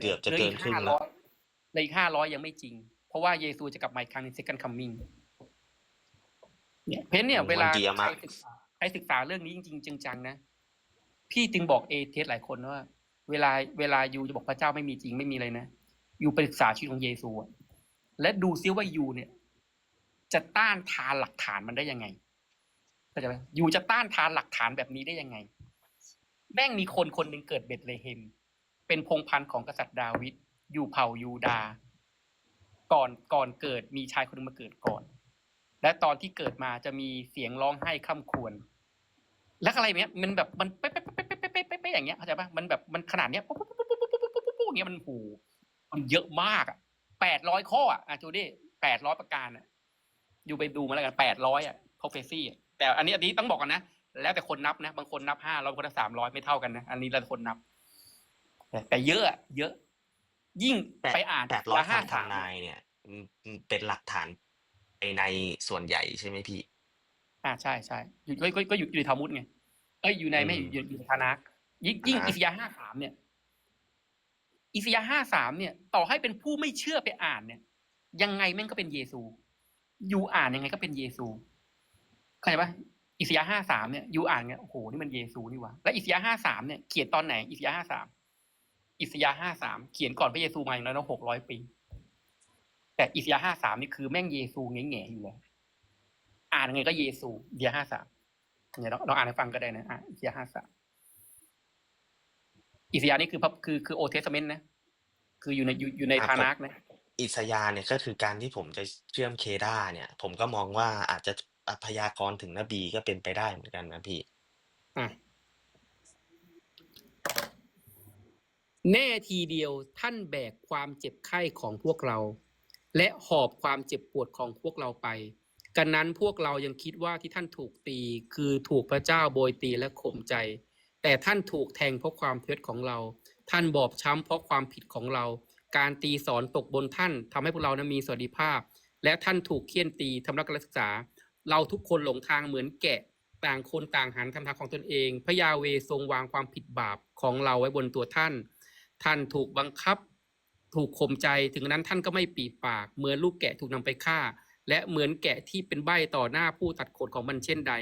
เกือบจะหลืเกินครึ่งห้าแล้วร้อยเหลยห้าร้อยยังไม่จริง เพราะว่าเยซูจะกลับมาอีกครั้งใน second coming เนี่ยเพนเนี่ยมันเวลาเกียร์ใครมากศึกษาใครศึกษาเรื่องนี้จริงๆจังๆนะ พี่จึงบอกเอเทสหลายคนว่า เวลาเวลายูจะบอกพระเจ้าไม่มีจริงไม่มีอะไรนะยูไปศึกษาชีวิตของเยซูอะและดูซิว่ายูเนี่ย จะต้านทานหลักฐานมันได้ยังไงเข้าใจไหมยูจะต้านทานหลักฐานแบบนี้ได้ยังไง แม่งมีคนคนหนึ่งเกิดเบธเลเฮม เป็นพงพันธุ์ของกษัตริย์ดาวิดอยู่เผ่ายูดาห์ก่อนก่อนเกิดมีชายคนหนึงมาเกิดก่อน และตอนที่เกิดมาจะมีเสียงร้องไห้ข้ามควร แล้วอะไรเนี้ยมันแบบมันเป๊ะเป๊ะเป๊ะเป๊ะเป๊ะเป๊ะเป๊ะอย่างเงี้ยเข้าใจปะมันแบบมันขนาดเนี้ยปุ๊บปุ๊บปุ๊บปุ๊บปุ๊บปุ๊บปุ๊บปุ๊บอย่างเงี้ยมันหูมันเยอะมากอะแปดร้อยข้ออะอะจูดี้แปดร้อยประการอะอยู่ไปดูมาแล้วกันแปดร้อยอะ prophecy อ่แต่อันนี้อันนี้ต้องบอกกันนะแล้วแต่คนนับนะ บางคนนับห้าร้อยบาคนนับสามร้อยไม่เท่ากันนะ อันนี้แล้วแต่คนนับ แต่แต่เยอะอะเยอะ ยิ่งแปดไปอ่านแปดร้อยห้าคำสามทำนายเนี่ยอืมอืมเป็นหลักฐานในในส่วนใหญ่ใช่ไหมพี่ อ่าใช่ใช่อยู่ก็ก็ก็อยู่อยู่ในทามุดไงเอ้ยอยู่ในไม่อืมอยู่อยู่ในทานักยิ่งยิ่งอ่าฮะอิสยาห้าสามเนี่ย อิสยาห้าสามเนี่ย ต่อให้เป็นผู้ไม่เชื่อไปอ่านเนี่ย ยังไงแม่งก็เป็นเยซู อยู่อ่านยังไงก็เป็นเยซูเข้าใจปะอิสยาห้าสามเนี่ยอยู่อ่านเนี่ยโอ้โหนี่มันเยซูนี่หวะและอิสยาห้าสามเนี่ยเขียนตอนไหนอิสยาห้าสาม อิสยาห้าสามเขียนก่อนพระเยซูมาอย่างน้อยหกร้อยปี แต่อิสยาห้าสามนี่คือแม่งเยซูแง่ๆอยู่แล้วอ่านยังไงก็เยซูอิสยาห้าสามเนี่ยเราเราอ่านให้ฟังก็ได้นะอะอิสยาห้าสามอิสยานี่คือพระคือคือโอเทสเมนต์นะ คืออยู่ในอยู่อยู่ในอะทานักนะอิสยาห์เนี่ยก็คือการที่ผมจะเชื่อมเคดาเนี่ย ผมก็มองว่าอาจจะพยากรณ์ถึงนบีก็เป็นไปได้เหมือนกันนะพี่ อะ แน่ทีเดียวท่านแบกความเจ็บไข้ของพวกเรา และหอบความเจ็บปวดของพวกเราไปกันนั้นพวกเรายังคิดว่าที่ท่านถูกตีคือถูกพระเจ้าโบยตีและข่มใจ แต่ท่านถูกแทงเพราะความเพียรของเรา ท่านบอบช้ำเพราะความผิดของเรา การตีสอนตกบนท่านทำให้พวกเรานั้นมีสวัสดิภาพ และท่านถูกเคี่ยนตีทำรักการศึกษา เราทุกคนหลงทางเหมือนแกะต่างคนต่างหันทำทางของตนเอง พระยาเวทรงวางความผิดบาปของเราไว้บนตัวท่าน ท่านถูกบังคับ ถูกข่มใจถึงนั้นท่านก็ไม่ปีปาก เหมือนลูกแกะถูกนำไปฆ่า และเหมือนแกะที่เป็นใบต่อหน้าผู้ตัดขนของมันเช่นใด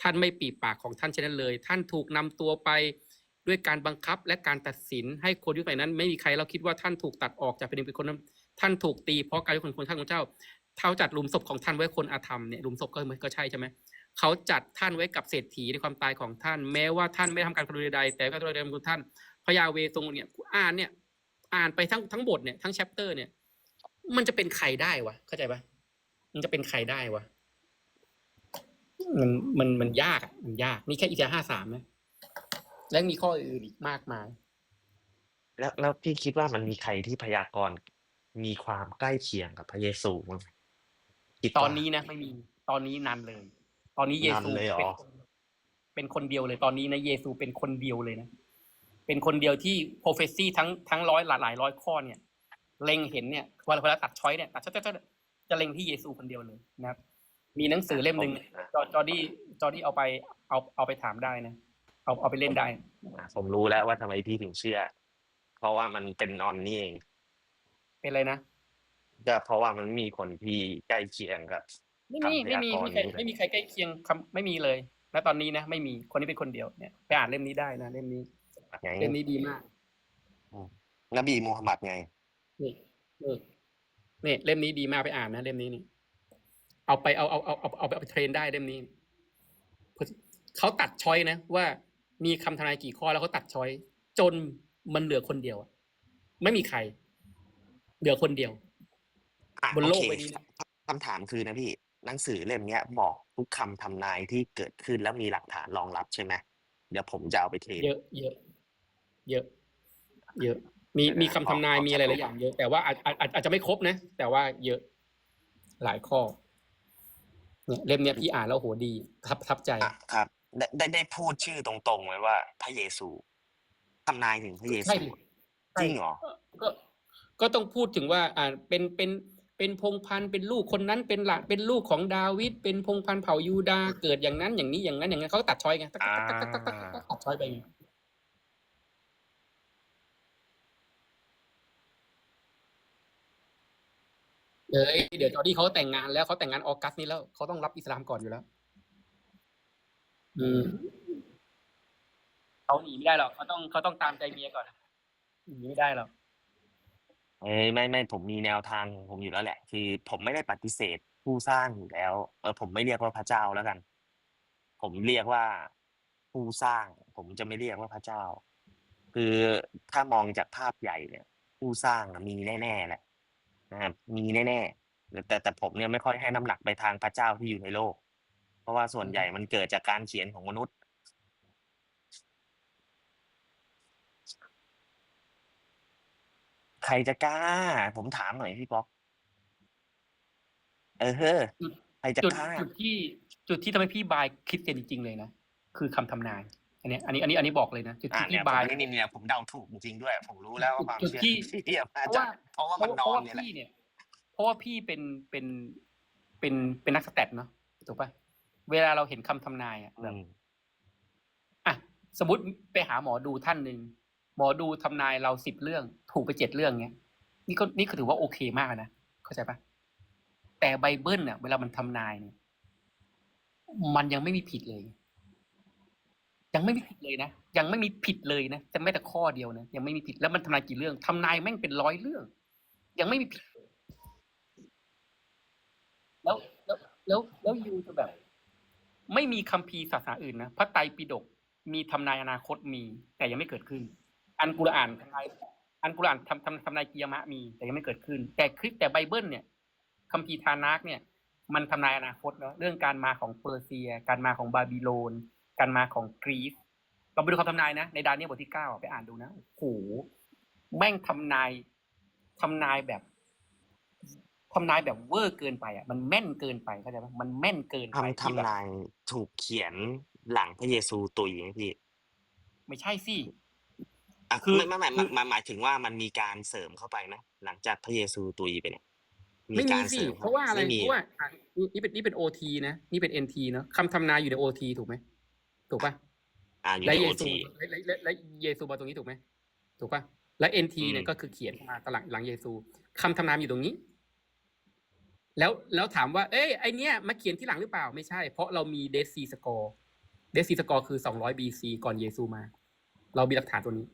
ท่านไม่ปีปากของท่านเช่นนั้นเลย ท่านถูกนำตัวไปด้วยการบังคับและการตัดสินให้คนยุคไหนนั้น ไม่มีใครเราคิดว่าท่านถูกตัดออกจากเป็นเป็นคนท่านถูกตีเพราะการที่คนคนท่านของเจ้าเท้าจัดหลุมศพของท่านไว้คนอาธรรมเนี่ยหลุมศพก็มันก็ใช่ใช่ไหมเขาจัดท่านไว้กับเศรษฐีในความตายของท่าน แม้ว่าท่านไม่ทำการกระทำใดแต่ก็กระทำของท่าน พระยาเวทรงเนี่ยอ่านเนี่ย อ่านไปทั้งทั้งบทเนี่ยทั้งแชปเตอร์เนี่ย มันจะเป็นใครได้วะเข้าใจปะมันจะเป็นใครได้วะมันมันมันยากอะมันยากนี่แค่อีกห้าสามนะและมีข้ออื่นอีกมากมาย แล้วแล้วพี่คิดว่ามันมีใครที่พยากรณ์มีความใกล้เคียงกับพระเยซูมั้างไหมคิดตอนว่านี้นะไม่มีตอนนี้นันเลย ตอนนี้เยซูนันเลยเหรอ เป็นคนเป็นคนเดียวเลย ตอนนี้นะเยซูเป็นคนเดียวเลยนะ เป็นคนเดียวที่โปรเฟสซี่ทั้งทั้งร้อยหลายหลายร้อยข้อเนี่ยเล็งเห็นเนี่ยเวลาเวลาตัดช้อยเนี่ยตัดช้อยจะจะเล็งที่เยซูคนเดียวเลยนะครับ มีหนังสือเล่มหนึ่งจอจอร์ดี้จอร์ดี้เอาไปเอาเอาไปถามได้นะเอาเอาไปเล่นได้อะผมรู้แล้วว่าทำไมพี่ถึงเชื่อ เพราะว่ามันเป็นนอนนี่เอง เป็นอะไรนะก็เพราะว่ามันมีคนที่ใกล้เคียงกับไม่มีคำพไม่ยามีกรณ์ไม่มีใครนี่แหละไม่มีใครใกล้เคียงคำไม่มีเลย ณตอนนี้นะไม่มีคนนี้เป็นคนเดียวเนี่ยไปอ่านเล่มนี้ได้นะเล่มนี้ ไงเล่มนี้ดีมากนบีมูฮัมหมัดไง นี่นี่นี่เล่มนี้ดีมากไปอ่านนะเล่มนี้นี่เอาไปเอาเอาเอาเอาเอาไปเอาไปเทรนได้เล่มนี้เขาตัดช้อยนะว่ามีคำทำนายกี่ข้อแล้วเขาตัดช้อยจนมันเหลือคนเดียวอะไม่มีใคร เหลือคนเดียวอะบนโลกอเคใบนี้นะคำถามคือนะพี่หนังสือเล่มเนี้ยบอกทุกคำทำนายที่เกิดขึ้นแล้วมีหลักฐานรองรับใช่ไหมเดี๋ยวผมจะเอาไปเทรนเยอะเยอะ เยอะ เยอะ มีมีคำทำนายมีอะไรหลายอย่างเยอะแต่ว่าอาจอาจอาจอาจจะไม่ครบนะ แต่ว่าเยอะหลายข้อเนี่ยเล่มเนี้ยพี่อ่านแล้วโหดีทับทับใจ อะครับได้ได้ได้พูดชื่อตรงๆไว้ว่า พระเยซูทำนายถึงพระเยใช่ซูดิ จริงเหรอ ก็ก็ต้องพูดถึงว่า อ่าเป็นเป็นเป็นพงศ์พันธุ์เป็นลูกคนนั้นเป็นหลานเป็นลูกของดาวิดเป็นพงศ์พันธุ์เผ่ายูดาห์เกิดอย่างนั้นอย่างนี้อย่างนั้นอย่างนั้นเขาก็ตัดช้อยไงตัดตัดตัดตัดตัดตัดตัดช้อยไปไง เอ้ยเดี๋ยวจอร์ดี้เขาแต่งงานแล้วเขาแต่งงานออกัสนี้แล้วเขาต้องรับอิสลามก่อนอยู่แล้ว อืมเขาหนีไม่ได้หรอกเขาต้องเขาต้องตามใจเมียก่อนหนีไม่ได้หรอกเอ้ยไม่ไม่ผมมีแนวทางของผมอยู่แล้วแหละ คือ ผมไม่ได้ปฏิเสธผู้สร้างอยู่แล้ว เออผมไม่เรียกว่าพระเจ้าแล้วกัน ผมเรียกว่าผู้สร้าง ผมจะไม่เรียกว่าพระเจ้า คือถ้ามองจากภาพใหญ่เนี่ย ผู้สร้างน่ะมีแน่ๆแหละ นะครับมีแน่ๆแต่แต่ผมเนี่ยไม่ค่อยให้น้ำหนักไปทางพระเจ้าที่อยู่ในโลก เพราะว่าส่วนใหญ่มันเกิดจากการเขียนของมนุษย์ใครจะกล้า ผมถามหน่อยพี่ป๊อก เออเฮ้อจุดใครจะจุดกล้า จุดที่จุดที่ทำให้พี่บายคริดเตียนจริงๆเลยนะ คือคำทำนาย อันเนี้ยอันนี้อันนี้อันนี้บอกเลยนะจุดอ่าที่เนี่พี่ยผมบายนี่เนี่ยผมเดาถูกจริงๆด้วย ผมรู้แล้วว่าความจุดเชื่อที่ ที่เทียบมาเพราะจาว่ากเพราะว่าเพมันราะนเพอราะนว่าเนี่ยแหละพี่เนี่ย เพราะว่าพี่เป็นเป็นเป็นเป็นนักสแตทเนาะถูกปะเวลาเราเห็นคำทำนายอะอืแบบมอะสมมติไปหาหมอดูท่านหนึ่งหมอดูทำนายเราสิบเรื่อง ถูกไปเจ็ดเรื่องเงี้ยนี่ก็นี่ก็ถือว่าโอเคมากนะเข้าใจปะแต่ไบเบิลเนี่ยเวลามันทำนายเนี่ยมันยังไม่มีผิดเลย ยังไม่มีผิดเลยนะยังไม่มีผิดเลยนะแต่แม้แต่ข้อเดียวนะยังไม่มีผิดแล้วมันทำนายกี่เรื่องทำนายแม่งเป็นร้อยเรื่อง ยังไม่มีผิด แล้วแล้วแล้วแล้วยูจะแบบ ไม่มีคัมภีร์ศาสนาอื่นนะพระไตรปิฎกมีทำนายอนาคตมี แต่ยังไม่เกิดขึ้น อันกุรอานทำนายอันกุรอานทำทำทำนายกิยามะมี แต่ยังไม่เกิดขึ้น แต่คริสแต่ไบเบิล เนี่ยคัมภีร์ทานักเนี่ย มันทำนายอนาคตเนาะเรื่องการมาของเปอร์เซีย การมาของบาบิโลน การมาของกรีซเราไปดูคำทำนายนะ ในดาเนียลบทที่เก้าไปอ่านดูนะโอ้โหแม่งทำนายทำนายแบบทำนายแบบเวอร์เกินไปอะมันแม่นเกินไปเข้าใจไหมมันแม่นเกินไปทำที่แบบทำนายถูกเขียนหลังพระเยซูตุยไหมพี่ไม่ใช่สิอะคือไม่ไม่ไม่คือหมายหมายถึงว่ามันมีการเสริมเข้าไปไหมหลังจากพระเยซูตุยไปเนี่ยไม่มีการสิเสริมเพราะว่าอะไรไม่มีเพราะว่าอะนี่นี่เป็นนี่เป็นโอทีนะนี่เป็นเอ็นทีเนาะคำทำนายอยู่ในโอทีถูกไหม ถูกปะอ่าอยู่และในเยโอซูทีและและและและเยซูมาตรงนี้ถูกไหมถูกปะและเอ็นทีเนี่ยอืมก็คือเขียนมาตหลังหลังเยซูคำทำนายอยู่ตรงนี้ แล้วแล้วถามว่า เอ้ยไอเนี้ยมาเขียนที่หลังหรือเปล่าไม่ใช่ เพราะเรามีเดซีสกอร์เดซีสกอร์คือสองร้อยบีซีก่อนเยซูมา เรามีหลักฐานตัวนี้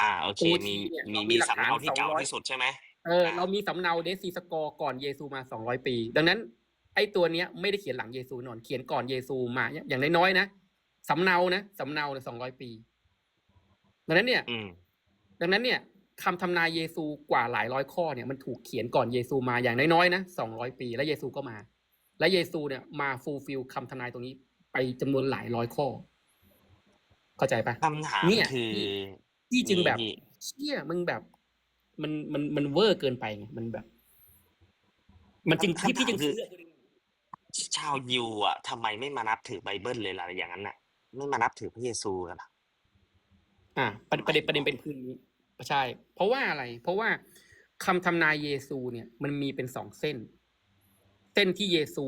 อ่าโอเค OT มีเนี่ยมีเรามีมีหลักสำฐานเนาที่เก่า200ที่สุดใช่ไหม เออเรามีสำเนาเดซีสกอร์ก่อนเยซูมาสองร้อยปี ดังนั้น ไอ้ตัวเนี้ยไม่ได้เขียนหลังเยซูแน่นอน เขียนก่อนเยซูมา อย่างน้อยๆนะสำเนานะสำเนาเนี่ยสองร้อยปี ดังนั้นเนี่ยอืมดังนั้นเนี่ยคำทำนายเยซูกว่าหลายร้อยข้อเนี่ยมันถูกเขียนก่อนเยซูมาอย่างน้อยๆนะสองร้อยปี แล้วเยซูก็มา และเยซูเนี่ยมาฟูลฟิลคำทำนายตรงนี้ ไปจำนวนหลายร้อยข้อ เข้าใจปะคำถามเนี่ยคือที่จึงแบบนี่เชี่ยมึงแบบ มันมันมันเวอร์เกินไปไงมันแบบ มันจึงพี่พี่จึงคือเชื่อชาวยิวอะทำไมไม่มานับถือไบเบิลเลยล่ะอย่างนั้นน่ะ ไม่มานับถือพระเยซูกันล่ะอ่าประประเด็นประเด็นเป็นคืนนี้ใช่ เพราะว่าอะไร เพราะว่าคำทำนายเยซูเนี่ย มันมีเป็นสองเส้น เส้นที่เยซู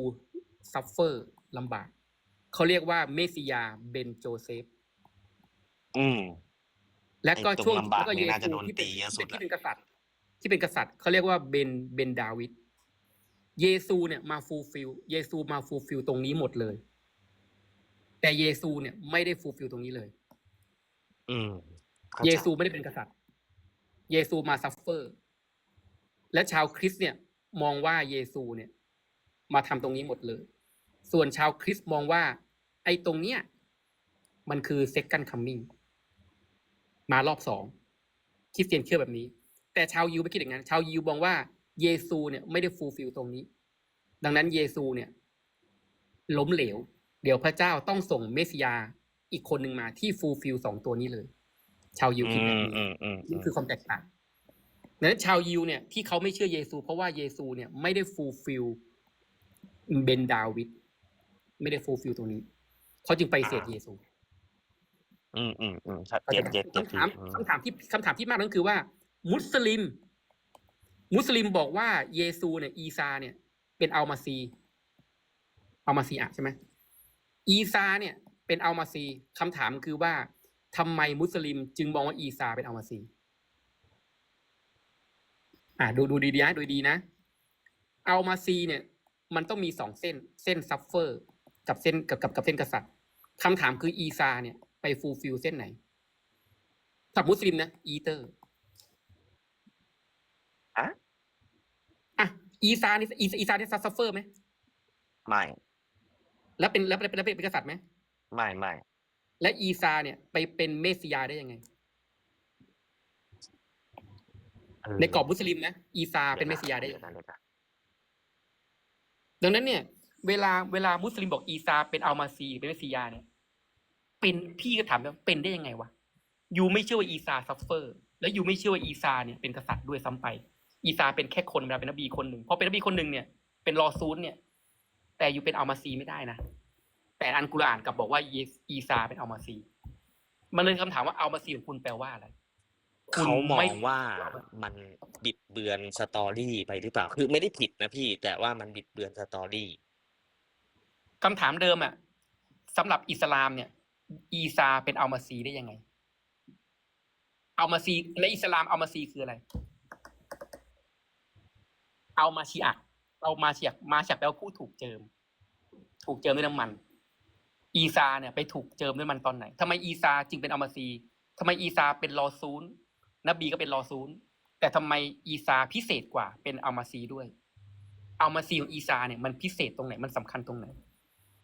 ซัฟเฟอร์ลำบากเขาเรียกว่าเมสสิยาเบนโจเซฟ อืม และก็ไอ้ตรงช่วงลำบากแล้วก็นี่เยน่าจะซูโดนที่เป็นตีเยอะสุดที่ละเป็นกษัตริย์ ที่เป็นกษัตริย์เขาเรียกว่าเบนเบนดาวิด เยซูเนี่ยมาฟูลฟิลเยซูมาฟูลฟิลตรงนี้หมดเลย แต่เยซูเนี่ยไม่ได้ฟูลฟิลตรงนี้เลย อืมข้าใจเยซูไม่ได้เป็นกษัตริย์ เยซูมาซัฟเฟอร์ และชาวคริสต์เนี่ย มองว่าเยซูเนี่ย มาทำตรงนี้หมดเลย ส่วนชาวคริสต์มองว่า ไอ้ตรงเนี้ยมันคือ second coming มารอบสองคริสเตียนเชื่อแบบนี้ แต่ชาวยิวไม่คิดอย่างนั้น ชาวยิวมองว่า เยซูเนี่ยไม่ได้ฟูลฟิลตรงนี้ ดังนั้นเยซูเนี่ย ล้มเหลว เดี๋ยวพระเจ้าต้องส่งเมสสิยาอีกคนหนึ่งมาที่ฟูลฟิลสองตัวนี้เลย ชาวยิวคิดแบบอืมนี้อืมอืมอืนี่มคือความแตกต่างดังนั้นชาวยิวเนี่ยที่เขาไม่เชื่อเยซู เพราะว่าเยซูเนี่ยไม่ได้ฟูลฟิลเบนดาวิดไม่ได้ฟูลฟิลตรงนี้เขาจึงไปฏิเสธเยซูอืมอืมอืมครับเข้าใจเก็ตไหมเก็ตเก็ตคำถามอืมคำถามที่คำถามที่มากนั้นคือว่า มุสลิม มุสลิมบอกว่าเยซูเนี่ยอีซาเนี่ย เป็นอัลมาซีอัลมาซีอะใช่ไหมอีซาเนี่ย เป็นอัลมาซีคำถามคือว่าทำไมมุสลิม จึงมองว่าอีซาเป็นอัลมาซี อ่าดูดูดีๆนะดูดีนะเอามาซีเนี่ย มันต้องมีสองเส้น เส้นซัฟเฟอร์ กับเส้นกับกับกับเส้นกษัตริย์คำถามคืออีซาเนี่ย ไปฟูลฟิลเส้นไหนสำหรับมุสลิมนะอีเตอร์ อะ อะอีซานี่อีอีซาเนี่ยซัฟเฟอร์ไหมไม่ แล้วเป็นแล้วเป็นแล้วเป็นเป็นกษัตริย์ไหมไม่ไม่และอีซาเนี่ยไปเป็นเมสสิยาได้ยังไงเออในกรอบมุสลิมนะอีซาเป็นเมสสิยาได้ยังไงเดี๋ยวนะดังนั้นเนี่ย เวลาเวลามุสลิมบอกอีซาเป็นอัลมาซีเป็นเมสสิยาเนี่ย เป็นพี่ก็ถามว่าเป็นได้ยังไงวะยูไม่เชื่อว่าอีซาซัฟเฟอร์ แล้วยูไม่เชื่อว่าอีซาเนี่ยเป็นกษัตริย์ด้วยซ้ำไป อีซาเป็นแค่คนเวลาเป็นนบีคนหนึ่งพอเป็นนบีคนหนึ่งเนี่ยเป็นรอซูลเนี่ย แต่ยูเป็นอัลมาซีไม่ได้นะแต่อันกุรอานกลับบอกว่าอีอีซาเป็นอัลมาซี มันเลยคำถามว่าอัลมาซีของคุณแปลว่าอะไรคุณเขามอไม่งว่ามันบิดเบือนสตอรี่ไปหรือเปล่า คือไม่ได้ผิดนะพี่ แต่ว่ามันบิดเบือนสตอรี่คำถามเดิมอะสำหรับอิสลามเนี่ย อีซาเป็นอัลมาซีได้ยังไงอัลมาซีในอิสลามอัลมาซีคืออะไร เอามาชีอะเอามาชีอะมาชีอะแปลว่าผู้ถูกเจิม ถูกเจิมด้วยน้ำมัน อีซาเนี่ยไปถูกเจิมด้วยมันตอนไหนทำไมอีซาจึงเป็นอัลมาซีทำไมอีซาเป็นรอซูลนบีก็เป็นรอซูลแต่ทำไมอีซาพิเศษกว่าเป็นอัลมาซีด้วยอัลมาซีของอีซาเนี่ยมันพิเศษตรงไหนมันสำคัญตรงไหน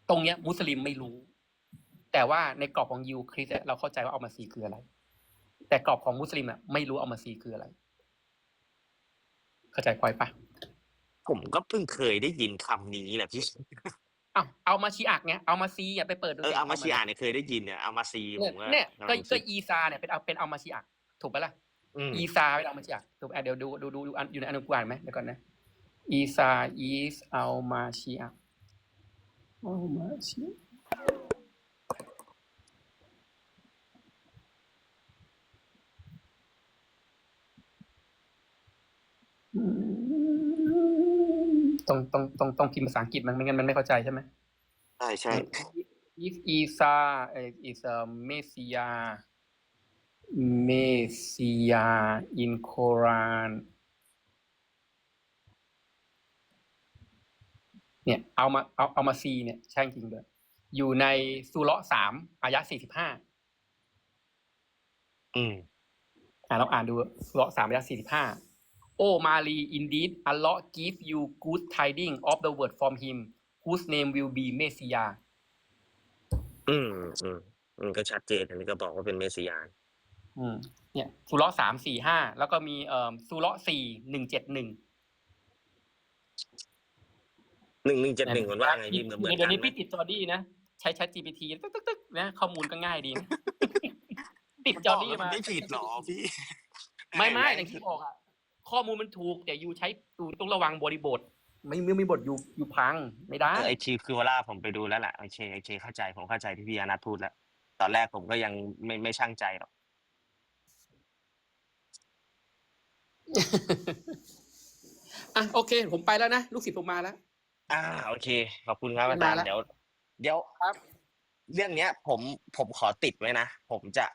ตรงเนี้ย มุสลิมไม่รู้ แต่ว่าในกรอบของยิวคริสต์เราเข้าใจว่าอัลมาซีคืออะไร แต่กรอบของมุสลิมอะไม่รู้อัลมาซีคืออะไร เข้าใจพอยปะ ผมก็เพิ่งเคยได้ยินคำนี้แหละพี่อ้าวเอามาชีอักไงเอามาซีอย่าไปเปิดดูเออสิเอามาชีอ่านเนี่ยเคยได้ยินเนี่ยเอามาซีผเนี่ยมก็เนี่ยก็กำลังก็คิดอีซาเนี่ยเป็นเอาเป็นเอามาชีอักถูกปะล่ะ อืมอีซาเป็นเอามาชีอักถูกอะเดี๋ยวดูดูดูดูอันอยู่ในอันกุรอานไหมเดี๋ยวก่อนนะอีซา is เอามาชีอักเอามาชี ต้องต้องต้องต้องพิมพ์ภาษาอังกฤษมันไม่งั้นมันไม่เข้าใจใช่ไหมใช่ใช่ if Isa uh, is a Messiah Messiah in Quran เนี่ยเอามาเอาเอามาซีเนี่ยใช่จริงเลยอยู่ในสุเราะห์สามอายะสี่สิบห้าอืมอ่าเราอ่านดูสุเราะห์สามอายะสี่สิบห้า โอ้มาลี indeed Allah give you good tiding of the word from him whose name will be Messiah อืมอืมอืมก็ชัดเจนอันนี้ก็บอกว่าเป็นเมสสิยานอืมเนี่ยสุเราะห์สามสี่ห้าแล้วก็มีเอ่อสุเราะห์สี่หนึ่งเจ็ดหนึ่งหนึ่งหนึ่งเจ็ดหนึ่งมันว่าไงพี่เหมือนเหมือนเดี๋กัยวนนี้ไหมพี่ติดจอดี้นะใช้ Chat GPT ตึ๊กตึ๊กตึ๊กนะข้อมูลก็ง่ายดีนะติดจอดี้มันมาไม่ผิดหรอพี่ ไม่ไม่อย่างที่บอกอะ ข้อมูลมันถูก แต่ยูใช้ยูต้องระวังบริบท ไม่ไม่มีบทยูยูพังไม่ได้ เออไอชีคือวล่าผมไปดูแล้วแหละไอเชไอเชเข้าใจผมเข้าใจที่พี่อนัทพูดแล้ว ตอนแรกผมก็ยังไม่ไม่ช่างใจหรอก อะโอเค ผมไปแล้วนะ ลูกศิษย์ผมมาแล้ว อ่าโอเค ขอบคุณครับไม่อาจารมาย์แล้วเดี๋ยว เดี๋ยวครับเรื่องเนี้ย ผมผมขอติดไว้นะ ผมจะ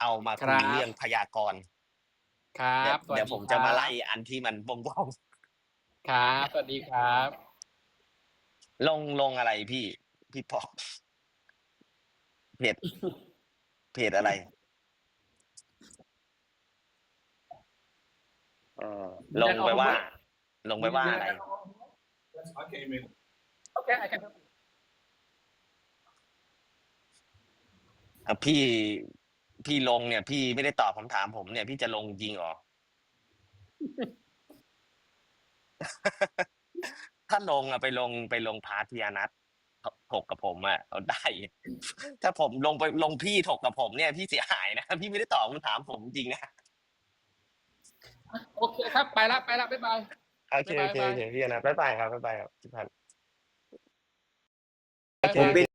เอามาคุยครับเรื่องพยากรณ์ ครัเดี๋ยบวสวัสเดี๋ยวดีผมจะมาครับไล่อันที่มันบ้องครับ สวัสดีครับ ๆลงลงอะไรพี่ พี่ปอกเพจเพจอะไร เออลงไปว่า ลงไปว่าอะไร Okay, man. โอเคไอ้กันอะพี่ พี่ลงเนี่ย พี่ไม่ได้ตอบคำถามผมเนี่ย พี่จะลงจริงเหรอ ถ้าลงอะไปลงไปลงพาร์ทพิยานัทถกกับผมอะเอาได้ ถ้าผมลงไปลงพี่ถกกับผมเนี่ย พี่เสียหายนะ พี่ไม่ได้ตอบคำถามผมจริงนะโอเคครับ ไปละไปละบ๊ายบาย โอเคโอเคบ๊ายบายโอเคพี่อนัทบ๊ายบายครับบ๊ายบายครับพี่พันธุ์บ๊ายบายโอเค